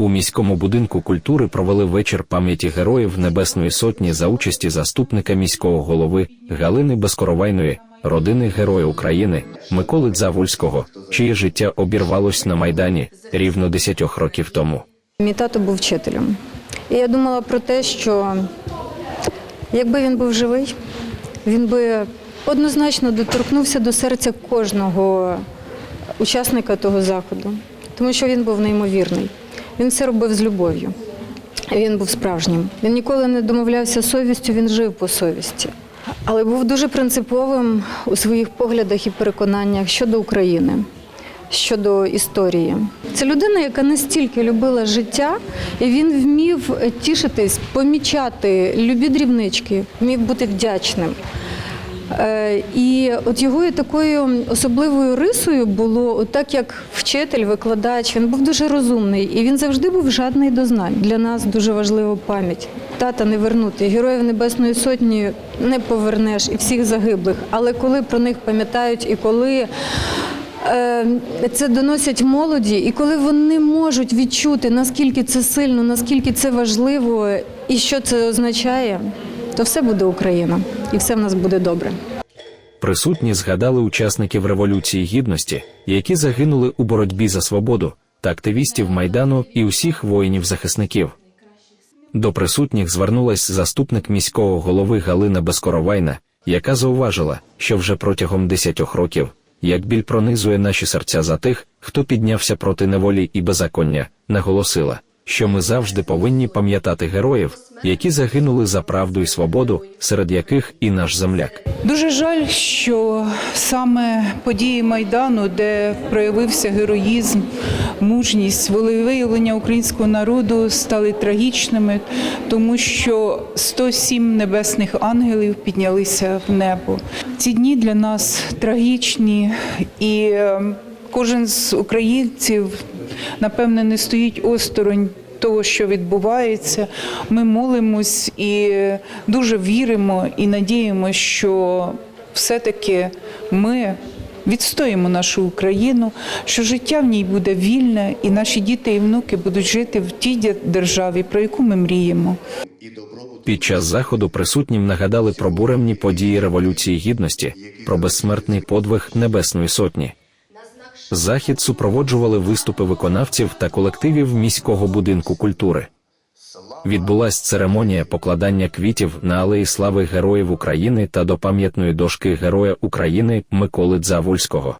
У міському будинку культури провели вечір пам'яті героїв Небесної Сотні за участі заступника міського голови Галини Безкоровайної, родини Героя України Миколи Дзавульського, чиє життя обірвалось на Майдані рівно 10 років тому. Мій тато був вчителем. І я думала про те, що якби він був живий, він би однозначно доторкнувся до серця кожного учасника того заходу, тому що він був неймовірний. Він все робив з любов'ю. Він був справжнім. Він ніколи не домовлявся совістю, він жив по совісті. Але був дуже принциповим у своїх поглядах і переконаннях щодо України, щодо історії. Це людина, яка настільки любила життя, і він вмів тішитись, помічати любі дрібнички, вмів бути вдячним. Е, І от його такою особливою рисою було, так як вчитель, викладач, він був дуже розумний і він завжди був жадний до знань. Для нас дуже важлива пам'ять. Тата не вернути. Героїв Небесної Сотні не повернеш і всіх загиблих. Але коли про них пам'ятають і коли е, це доносять молоді, і коли вони можуть відчути, наскільки це сильно, наскільки це важливо і що це означає, то все буде Україна, і все в нас буде добре. Присутні згадали учасників Революції Гідності, які загинули у боротьбі за свободу, та активістів Майдану і усіх воїнів-захисників. До присутніх звернулась заступник міського голови Галина Безкоровайна, яка зауважила, що вже протягом 10 років, як біль пронизує наші серця за тих, хто піднявся проти неволі і беззаконня, наголосила, що ми завжди повинні пам'ятати героїв, які загинули за правду і свободу, серед яких і наш земляк. Дуже жаль, що саме події Майдану, де проявився героїзм, мужність, волевиявлення українського народу стали трагічними, тому що 107 небесних ангелів піднялися в небо. Ці дні для нас трагічні, і е, кожен з українців, напевне, не стоїть осторонь того, що відбувається. Ми молимось і дуже віримо і надіємося, що все-таки ми відстоїмо нашу Україну, що життя в ній буде вільне, і наші діти і внуки будуть жити в тій державі, про яку ми мріємо. Під час заходу присутнім нагадали про буремні події Революції Гідності, про безсмертний подвиг Небесної Сотні. Захід супроводжували виступи виконавців та колективів міського будинку культури. Відбулась церемонія покладання квітів на алеї слави Героїв України та до пам'ятної дошки Героя України Миколи Дзавульського.